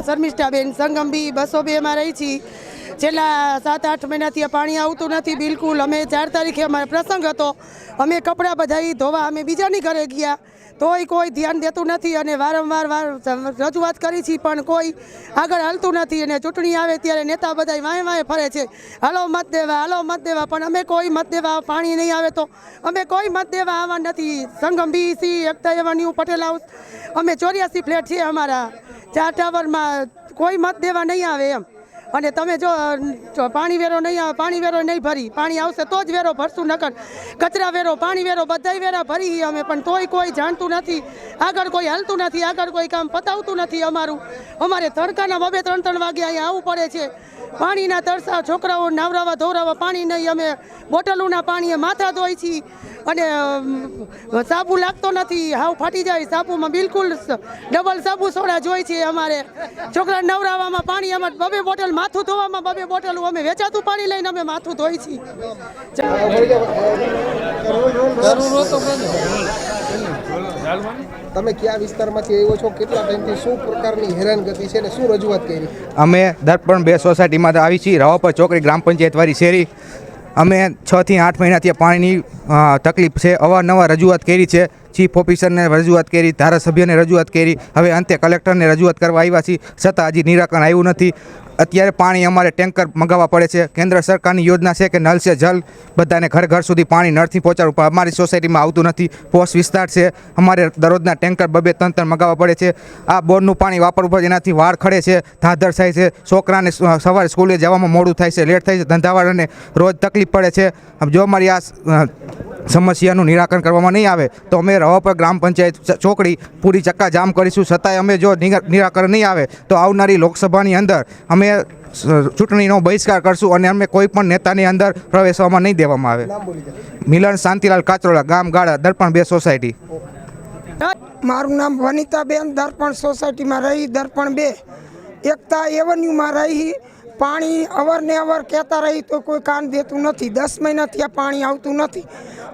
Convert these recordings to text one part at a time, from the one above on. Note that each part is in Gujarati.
નામ શર્મિષ્ઠાબેન સંગમ બી બસો બેમાં રહી છીએ છેલ્લા સાત આઠ મહિનાથી પાણી આવતું નથી, બિલકુલ અમે ચાર તારીખે અમારો પ્રસંગ હતો. અમે કપડાં બધા ધોવા અમે બીજાની ઘરે ગયા. તોય કોઈ ધ્યાન દેતું નથી અને વારંવાર વાર રજૂઆત કરી છે, પણ કોઈ આગળ હાલતું નથી અને ચૂંટણી આવે ત્યારે નેતા બધા વાંય વાંય ફરે છે. હાલો મત દેવા, હાલો મત દેવા, પણ અમે કોઈ મત દેવા પાણી નહીં આવે તો. અમે કોઈ મત દેવા આવવા નથી. Sangam BC Ekta new Patel house. અમે ચોર્યાસી ફ્લેટ છે અમારા. ચાર ટાવરમાં કોઈ મત દેવા નહીં આવે એમ. અને તમે જો જો પાણી વેરો નહીં આવે, પાણી વેરો નહીં ભરી, પાણી આવશે તો જ વેરો ભરશું, નકર કચરા વેરો, પાણી વેરો, બધાય વેરા ભરી અમે, પણ તોય કોઈ જાણતું નથી. આગળ કોઈ હાલતું નથી, આગળ કોઈ કામ પતાવતું નથી અમારું. અમારે તડકાના બબે ત્રણ ત્રણ વાગે અહીંયા આવવું પડે છે. પાણીના તરસા, છોકરાઓ નાવરાવા ધોરાવા પાણી નહીં, અમે બોટલોના પાણીએ માથા ધોઈ છીએ અને સાબુ લાગતો નથી, હાવ ફાટી જાય સાબુમાં બિલકુલ ડબલ સાબુ સોડા જોઈ છે અમારે. છોકરા નવરાવામાં પાણી અમારે બબે બોટલ માથું ધોવામાં બબે બોટલ અમે વેચાતું પાણી લઈને અમે માથું ધોઈ છીએ. તમે કયા વિસ્તારમાંથી આવ્યો છો? કેટલા ટાઈમથી શું પ્રકારની હેરાનગતિ છે ને શું રજૂઆત કરી? અમે દર્પણ બે સોસાયટીમાં આવી છીએ. રાવાપર ચોકડી ગ્રામ પંચાયતવાળી શેરી. અમે છ થી આઠ મહિનાથી પાણીની તકલીફ છે. અવારનવાર રજૂઆત કરી છે. ચીફ ઓફિસરને રજૂઆત કરી, ધારાસભ્યને રજૂઆત કરી. હવે અંતે કલેક્ટરને રજૂઆત કરવા આવ્યા છીએ. છતાં હજી નિરાકરણ આવ્યું નથી. અત્યારે પાણી અમારે ટેન્કર મંગાવવા પડે છે. કેન્દ્ર સરકારની યોજના છે કે નલ છે જલ બધાને ઘર ઘર સુધી પાણી નળથી પહોંચાડવું પણ અમારી સોસાયટીમાં આવતું નથી. પોસ્ટ વિસ્તાર છે. અમારે દરરોજના ટેન્કર બબે ત્રણ ત્રણ મંગાવવા પડે છે. આ બોરનું પાણી વાપરવું પડે, એનાથી વાળ ખડે છે, ધાધર થાય છે. છોકરાને સવારે સ્કૂલે જવામાં મોડું થાય છે, લેટ થાય છે, ધંધાવાળાને રોજ તકલીફ પડે છે. જો અમારી આ સમસ્યાનું નિરાકરણ કરવામાં નહીં આવે તો અમે રવાપર ગ્રામ પંચાયત ચોકડી પૂરી ચક્કા જામ કરીશું. છતાંય અમે જો નિરા- નિરાકરણ નહીં આવે તો આવનારી લોકસભાની અંદર અમે ચૂંટણીનો બહિષ્કાર કરશું અને અમે કોઈ પણ નેતાની અંદર પ્રવેશવામાં નહીં દેવામાં આવે. મિલન શાંતિલાલ કાચરોલા ગામ ગાળા દર્પણ બે સોસાયટી. મારું નામ વનિતાબેન દર્પણ સોસાયટીમાં રહી દર્પણ બે. એકતા એવન્યુમાં રહી પાણી અવરને અવર કહેતા રહી તો કોઈ કાન દેતું નથી. દસ મહિનાથી આ પાણી આવતું નથી.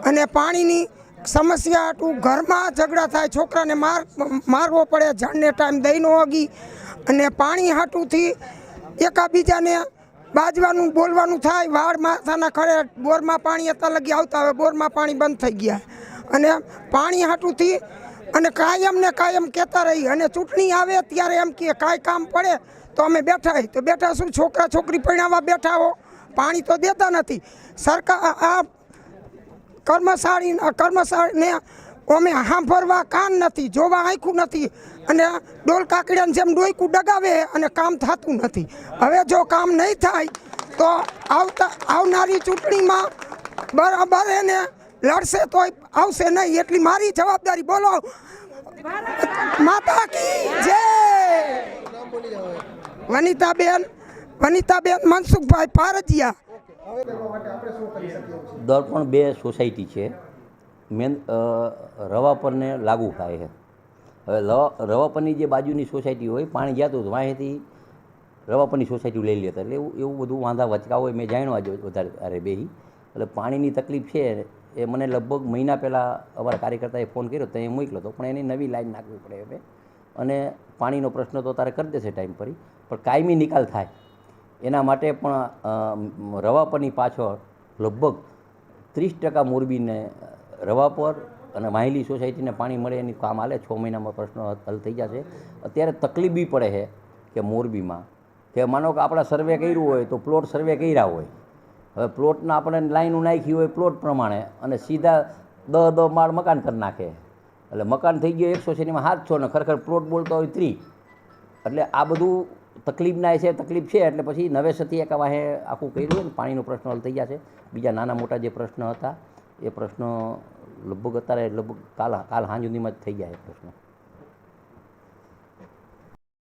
અને પાણીની સમસ્યા હતું ઘરમાં ઝઘડા થાય, છોકરાને માર, મારવો પડે, જણને ટાઈમ દઈને ઓગી અને પાણી હાટુંથી એકાબીજાને બાજવાનું, બોલવાનું થાય. વાળ માથાના ખડે બોરમાં પાણી અત્યારે લગી આવતા હવે બોરમાં પાણી બંધ થઈ ગયા. અને પાણી હાટુંથી અને કાયમ ને કાયમ કહેતા રહી. અને ચૂંટણી આવે ત્યારે એમ કે કાંઈ કામ પડે તો અમે બેઠા તો બેઠા શું? છોકરા છોકરી પરણાવવા બેઠા હો. પાણી તો દેતા નથી. સરકાર આ કર્મચારી કર્મચારીને અમે સાંભળવા કાન નથી, જોવા આંખું નથી અને ડોલ કાકડિયાને જેમ ડોયકું ડગાવે અને કામ થતું નથી. હવે જો કામ નહીં થાય તો આવતા આવનારી ચૂંટણીમાં બરાબર એને લડશે તોય આવશે નહીં. એટલી મારી જવાબદારી. બોલો. માતા કી જય! વનિતાબેન વનિતાબેન મનસુખભાઈ પારજિયા. દર્પણ બે સોસાયટી છે. મેન રવા રવાપરને લાગુ થાય છે. હવે રવા રવાપરની જે બાજુની સોસાયટી હોય, પાણી જતું હતું વાંહેથી રવાપરની સોસાયટી લઈ લેતા. એટલે એવું એવું બધું વાંધા વચકા હોય, મેં જાણ્યું આજે વધારે, અરે બેહી. એટલે પાણીની તકલીફ છે, એ મને લગભગ મહિના પહેલાં અમારા કાર્યકર્તાએ ફોન કર્યો, તો એ મોકલ્યો હતો પણ એની નવી લાઈન નાખવી પડે હવે. અને પાણીનો પ્રશ્ન તો તારે કરી દેશે ટાઈમ પર પણ કાયમી નિકાલ થાય. એના માટે પણ રવા પરની પાછળ લગભગ ત્રીસ ટકા મોરબીને રવા પર અને માહિલી સોસાયટીને પાણી મળે એની કામ હાલે. છ મહિનામાં પ્રશ્નો હલ થઈ જશે. અત્યારે તકલીફ બી પડે છે કે મોરબીમાં. કે માનો કે આપણે સર્વે કર્યું હોય તો પ્લોટ સર્વે કર્યા હોય. હવે પ્લોટના આપણે લાઈનો નાખી હોય પ્લોટ પ્રમાણે અને સીધા દહ દહ માળ મકાન કરી નાખે. એટલે મકાન થઈ ગયો એકસો શેરીમાં સાતસો ને ખરેખર પ્લોટ બોલતો હોય ત્રી એટલે આ બધું તકલીફના છે, તકલીફ છે, એટલે પછી નવેસરથી એક વાહે આખું કર્યું ને, પાણીનો પ્રશ્ન હલ થઈ છે. બીજા નાના મોટા જે પ્રશ્ન હતા, એ પ્રશ્ન લગભગ અત્યારે લગભગ કાલ કાલ સુધીમાં જ થઈ જાય એ પ્રશ્ન.